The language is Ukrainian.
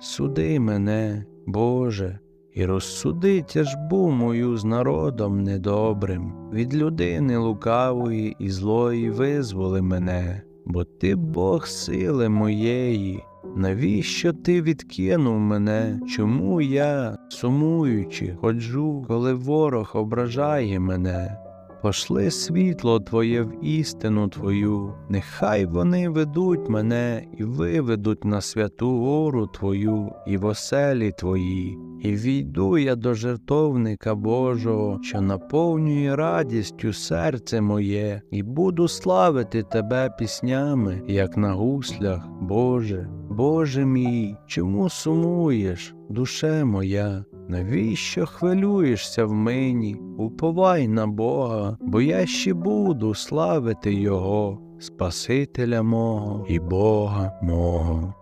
суди мене, Боже, і розсуди тяжбу мою з народом недобрим, від людини лукавої і злої визволи мене, бо ти Бог сили моєї. Навіщо ти відкинув мене? Чому я, сумуючи, ходжу, коли ворог ображає мене? Пошли світло Твоє в істину Твою, нехай вони ведуть мене і виведуть на святу гору Твою і в оселі Твої, і війду я до жертовника Божого, що наповнює радістю серце моє, і буду славити Тебе піснями, як на гуслях, Боже. Боже мій, чому сумуєш, душе моя? Навіщо хвилюєшся в мені? Уповай на Бога, бо я ще буду славити Його, Спасителя мого і Бога мого.